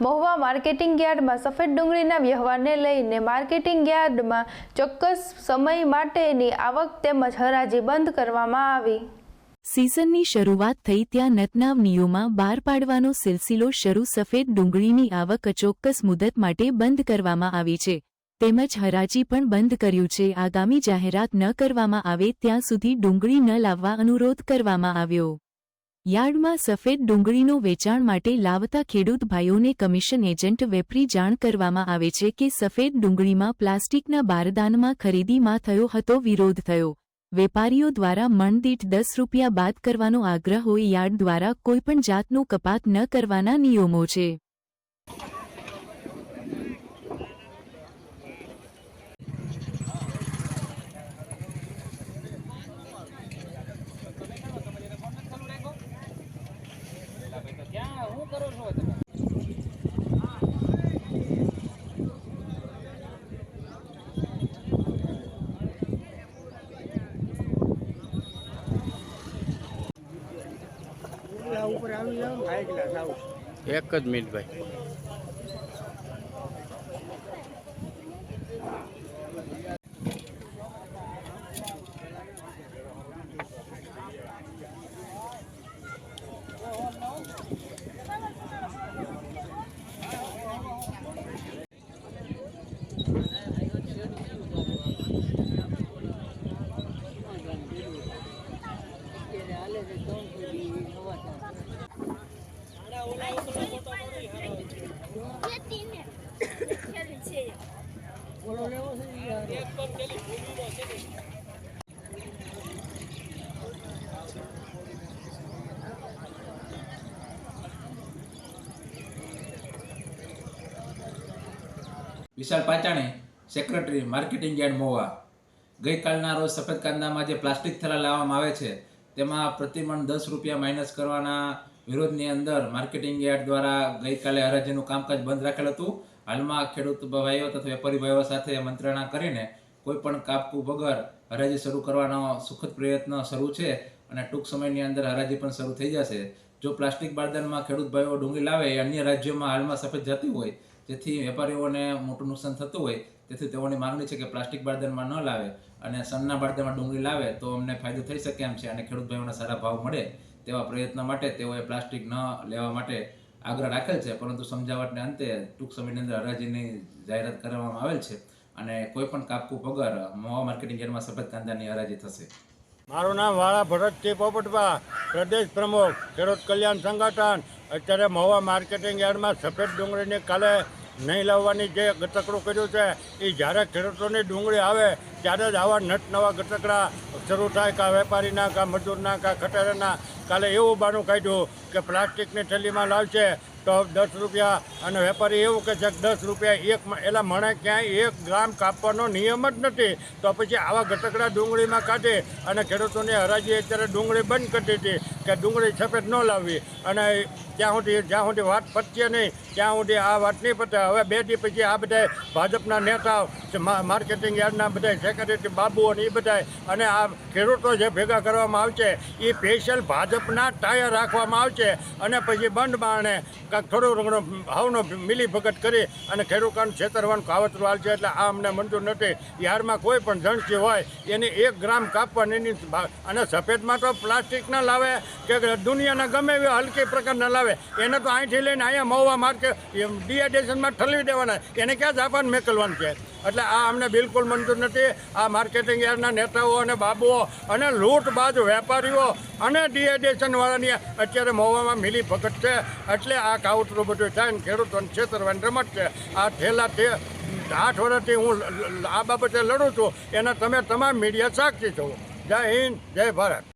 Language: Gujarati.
મહુવા માર્કેટિંગ યાર્ડમાં સફેદ ડુંગળીના વ્યવહારને લઈને માર્કેટિંગ યાર્ડમાં ચોક્કસ સમય માટેની આવક તેમજ હરાજી બંધ કરવામાં આવી. સિઝનની શરૂઆત થઈ ત્યાં નતનાવનીઓમાં બહાર પાડવાનો સિલસિલો શરૂ સફેદ ડુંગળીની આવક અચોક્કસ મુદત માટે બંધ કરવામાં આવી છે. તેમજ હરાજી પણ બંધ કર્યું છે. આગામી જાહેરાત ન કરવામાં આવે ત્યાં સુધી ડુંગળી ન લાવવા અનુરોધ કરવામાં આવ્યો. યાર્ડમાં સફેદ ડુંગળીનું વેચાણ માટે લાવતા ખેડૂત ભાઈઓને કમિશન એજન્ટ વેપરી જાણ કરવામાં આવે છે કે સફેદ ડુંગળીમાં પ્લાસ્ટિકના બારદાનમાં ખરીદીમાં થયો હતો વિરોધ થયો. વેપારીઓ દ્વારા મણદીઠ દસ રૂપિયા બાદ કરવાનો આગ્રહ હોય યાર્ડ દ્વારા કોઈપણ જાતનું કપાત ન કરવાના નિયમો છે. એક જ મિનિટ ભાઈ. Vishal Pachani secretary marketing yard Mova. ગઈકાલના રોજ સફેદ કાંદામાં જે પ્લાસ્ટિક થેલા લાવવામાં આવે છે, તેમાં પ્રતિમણ દસ રૂપિયા માઇનસ કરવાના વિરોધની અંદર માર્કેટિંગ યાર્ડ દ્વારા ગઈકાલે હરાજીનું કામકાજ બંધ રાખેલ હતું. હાલમાં ખેડૂત ભાઈઓ તથા વેપારી ભાઈઓ સાથે મંત્રણા કરીને કોઈ પણ કાપકું વગર હરાજી શરૂ કરવાનો સુખદ પ્રયત્ન શરૂ છે અને ટૂંક સમયની અંદર હરાજી પણ શરૂ થઈ જશે. જો પ્લાસ્ટિક બારદાનમાં ખેડૂત ભાઈઓ ડુંગળી લાવે, એ અન્ય રાજ્યોમાં હાલમાં સફેદ જતી હોય, જેથી વેપારીઓને મોટું નુકસાન થતું હોય, તેથી તેઓની માંગણી છે કે પ્લાસ્ટિક બારદાનમાં ન લાવે અને સનના બારદાનમાં ડુંગળી લાવે તો અમને ફાયદો થઈ શકે એમ છે અને ખેડૂત ભાઈઓને સારા ભાવ મળે તેવા પ્રયત્ન માટે તેઓએ પ્લાસ્ટિક ન લેવા માટે આગ્રહ રાખેલ છે. પરંતુ સમજાવટને અંતે ટૂંક સમયની અંદર હરાજીની જાહેરાત કરવામાં આવેલ છે. અને કોઈ પણ કાપકું વગર મોવા માર્કેટિંગ યાર્ડમાં સફેદ કાંદાની હરાજી થશે. મારું નામ વાળા ભરતસિંહ પોપટભા પ્રદેશ પ્રમુખ, ખેડૂત કલ્યાણ સંગઠન. અત્યારે મહુવા માર્કેટિંગ યાર્ડમાં સફેદ ડુંગળીને કાલે નહીં લાવવાની જે ગતકડું કર્યું છે એ જ્યારે ખેડૂતોની ડુંગળી આવે, ત્યારે જ આવા નટ નવા ગતકડા શરૂ થાય કાં વેપારીના, કાં મજૂરના, કાં ખટારાના. કાલે એવું બાનું કાઢ્યું કે પ્લાસ્ટિકની થેલીમાં લાવશે તો દસ રૂપિયા અને વેપારી એવું કહે છે કે દસ રૂપિયા એક એટલે મણે ક્યાંય એક ગ્રામ કાપવાનો નિયમ જ નથી. તો પછી આવા ઘટકડા ડુંગળીમાં કાઢે અને ખેડૂતોની હરાજી અત્યારે ડુંગળી બંધ કરી દીધી કે ડુંગળી સફેદ ન લાવવી. અને ત્યાં સુધી જ્યાં સુધી વાત પતશે નહીં, ત્યાં સુધી આ વાત નહીં પતે. હવે બે દી પછી આ બધા ભાજપના નેતાઓ માર્કેટિંગ યાર્ડના બધા સેક્રેટરી બાબુઓ અને એ બધા અને આ ખેડૂતો જે ભેગા કરવામાં આવશે એ સ્પેશિયલ ભાજપના ટાયર રાખવામાં આવશે. અને પછી બંધ બાણે કાંઈક થોડું ઘણું ભાવનો મિલી ભગત કરી અને ખેડૂતોનું છેતરવાનું કાવતરું હાલશે એટલે આ અમને મંજૂર નથી. યાર્ડમાં કોઈ પણ જણસી હોય, એને એક ગ્રામ કાપવાની અને સફેદમાં તો પ્લાસ્ટિક ના લાવે, કે દુનિયાના ગમે એવી હલકી પ્રકારના લાવે. એને તો અહીંથી લઈને અહીંયા મહુવા માર્કેટ ડીએડેશનમાં ઠલવી દેવાના. એને ક્યાં જાપાન મેકલવાનું છે એટલે આ અમને બિલકુલ મંજૂર નથી. આ માર્કેટિંગ યાર્ડના નેતાઓ અને બાબુઓ અને લૂંટબાજ વેપારીઓ અને ડીએડેશન વાળાની અત્યારે મહુવામાં મિલી ભગત છે. એટલે આ કાવતરું બધું થાય ને ખેડૂતોને છેતરવાની રમત છે. આ થેલા તે આઠ વર્ષથી હું આ બાબતે લડું છું. એના તમે તમામ મીડિયા સાક્ષી છો. જય હિન્દ, જય ભારત.